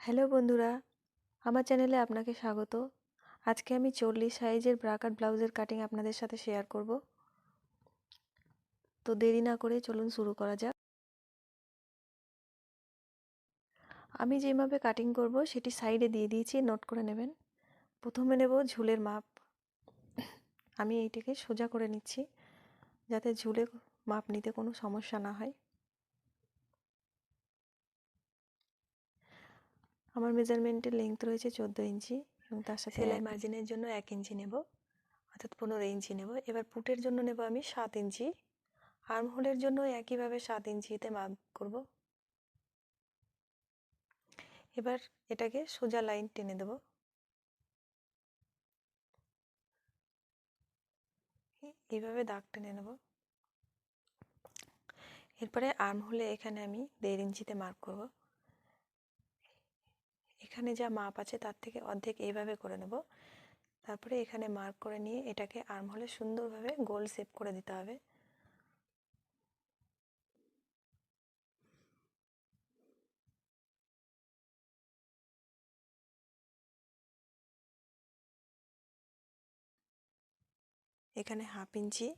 Hello বন্ধুরা, আমার চ্যানেলে আপনাকে স্বাগত। আজকে আমি চল্লিশ সাইজের ব্রাকার ব্লাউজের কাটিং আপনাদের সাথে শেয়ার করব। তো দেরি না করে চলুন শুরু করা যাক। আমি যেভাবে কাটিং করব, সেটি সাইডে দিয়ে দিয়েছি, নোট করে নেবেন। প্রথমে নেব ঝুলের মাপ। আমি এইটাকে সোজা করে নিচ্ছি, যাতে ঝুলে মাপ নিতে কোনো সমস্যা না হয়। আমার মেজারমেন্টের লেংথ রয়েছে চোদ্দ ইঞ্চি এবং তার সাথে সেলাই মার্জিনের জন্য এক ইঞ্চি নেব অর্থাৎ পনেরো ইঞ্চি নেব। এবার পুটের জন্য নেব আমি সাত ইঞ্চি। আর্ম হোলের জন্য একইভাবে সাত ইঞ্চিতে মাপ করব। এবার এটাকে সোজা লাইন টেনে দেব। এইভাবে দাগ টেনে নেব। এরপরে আর্ম হোলে এখানে আমি দেড় ইঞ্চিতে মার্ক করব। এখানে যা মাপ আছে তার থেকে অর্ধেক এইভাবে করে নেব। তারপরে এখানে মার্ক করে নিয়ে এটাকে আর্ম হলে সুন্দরভাবে গোল শেপ করে দিতে হবে। এখানে হাফ ইঞ্চি।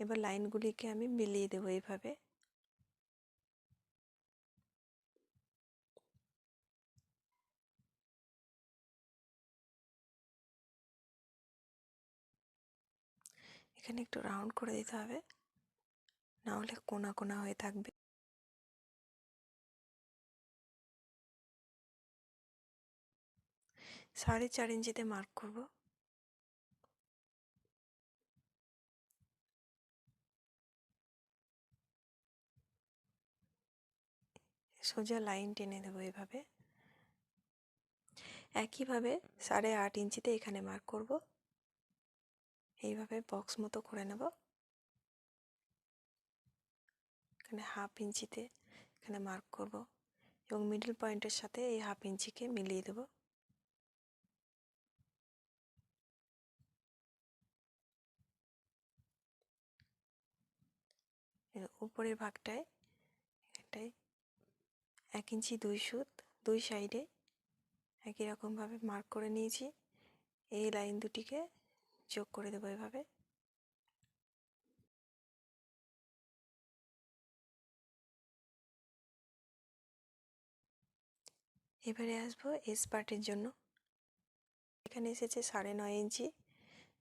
এবার লাইনগুলিকে আমি মিলিয়ে দেবো এইভাবে। এখানে একটু রাউন্ড করে দিতে হবে। না হলে কোনা কোনা হয়ে থাকবে। সাড়ে চার ইঞ্চিতে মার্ক করব। সোজা লাইন টেনে দেবো এভাবে। একইভাবে সাড়ে আট ইঞ্চিতে এখানে মার্ক করব। এইভাবে বক্স মতো করে নেব। এখানে হাফ ইঞ্চিতে এখানে মার্ক করব এবং মিডল পয়েন্টের সাথে এই হাফ ইঞ্চিকে মিলিয়ে দেব। উপরের ভাগটায় এটাই এক ইঞ্চি দুই সুত, দুই সাইডে একই রকমভাবে মার্ক করে নিয়েছি। এই লাইন দুটিকে যোগ করে দেবো এভাবে। এবারে আসব এস পার্টের জন্য। এখানে এসেছে সাড়ে নয় ইঞ্চি,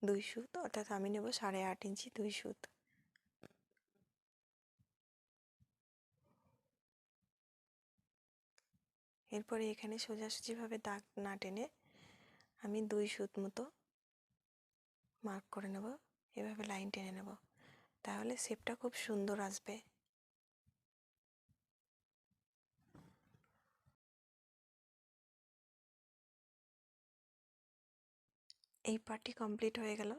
দুই সুত, অর্থাৎ আমি নেব সাড়ে আট ইঞ্চি, দুই সুত। এরপরে এখানে সোজাসুজিভাবে দাগ না টেনে আমি দুই সুত মতো মার্ক করে নেব, এভাবে লাইন টেনে নেব। তাহলে শেপটা খুব সুন্দর আসবে। এই পার্টটি কমপ্লিট হয়ে গেল।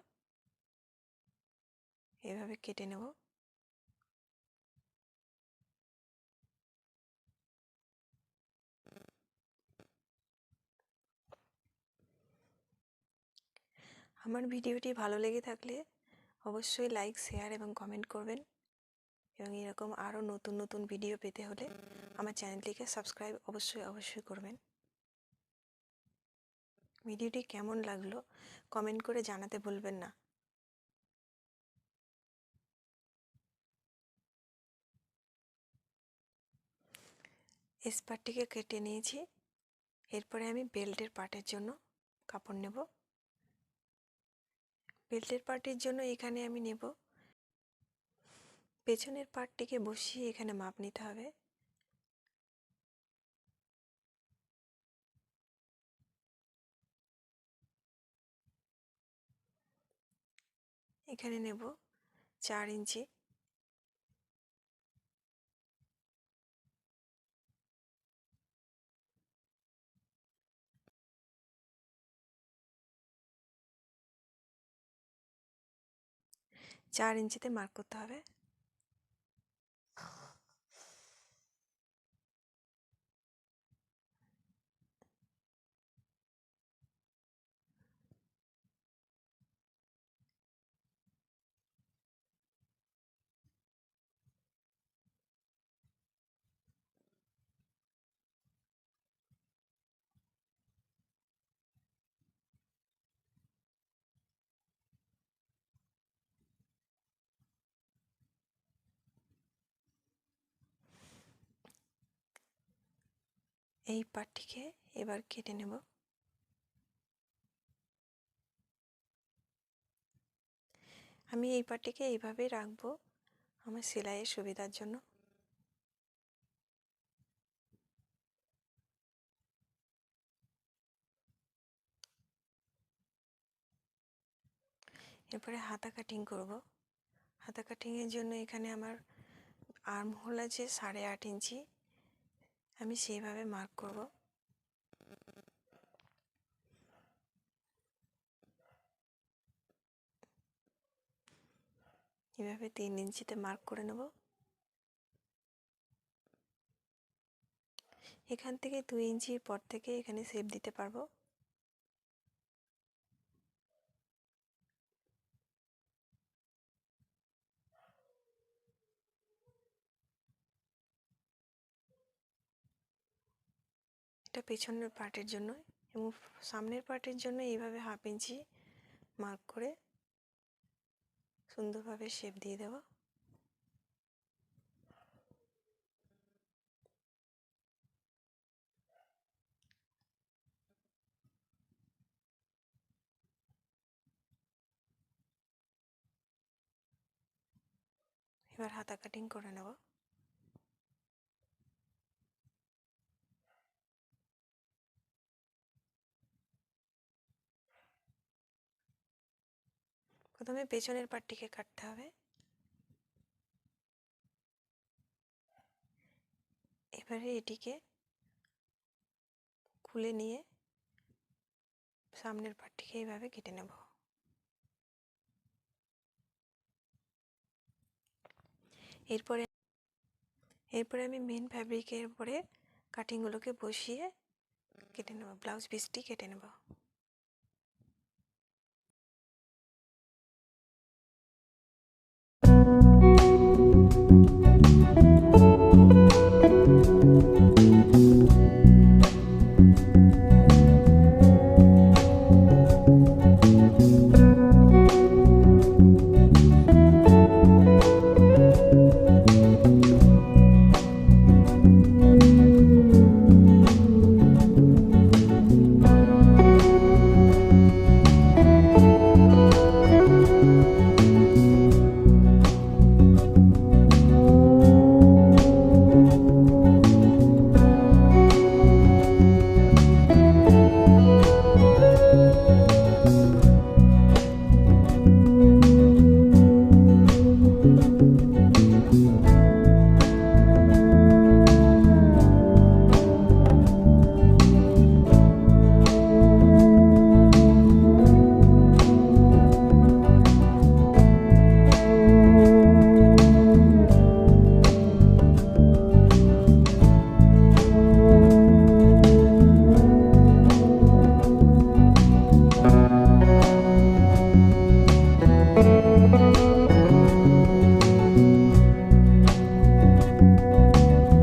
এভাবে কেটে নেব। আমার ভিডিওটি ভালো লেগে থাকলে অবশ্যই লাইক শেয়ার এবং কমেন্ট করবেন। এবং এরকম আরও নতুন নতুন ভিডিও পেতে হলে আমার চ্যানেলটিকে সাবস্ক্রাইব অবশ্যই অবশ্যই করবেন। ভিডিওটি কেমন লাগল কমেন্ট করে জানাতে ভুলবেন না। স্পারটিকে কেটে নিয়েছি। এরপরে আমি বেল্টের পার্টের জন্য কাপড় নেব। বেল্টের পার্টির জন্য এখানে আমি নেব। পেছনের পার্টটিকে বসিয়ে এখানে মাপ নিতে হবে। এখানে নেব চার ইঞ্চি। চার ইঞ্চিতে মার্ক করতে হবে। এই পাটটিকে এবার কেটে নেব। আমি এই পাটটিকে এইভাবেই রাখব আমার সেলাইয়ের সুবিধার জন্য। এরপরে হাতা কাটিং করব। হাতা কাটিংয়ের জন্য এখানে আমার আর্ম হোল আছে সাড়ে আট ইঞ্চি। আমি সেইভাবে মার্ক করব। এভাবে তিন ইঞ্চিতে মার্ক করে নেব। এখান থেকে দুই ইঞ্চির পর থেকে এখানে সেপ দিতে পারব। এটা পেছনের পার্টের জন্য এবং সামনের পার্টের জন্য এইভাবে হাফ ইঞ্চি মার্ক করে সুন্দরভাবে শেপ দিয়ে দেওয়া। এবার হাতা কাটিং করে নেব। প্রথমে পেছনের পাটটিকে কাটতে হবে। এবারে এটিকে খুলে নিয়ে সামনের পাটটিকে এইভাবে কেটে নেব। এরপরে এরপরে আমি মেন ফ্যাব্রিকের উপরে কাটিংগুলোকে বসিয়ে কেটে নেব ব্লাউজ পিসটি কেটে নেব। you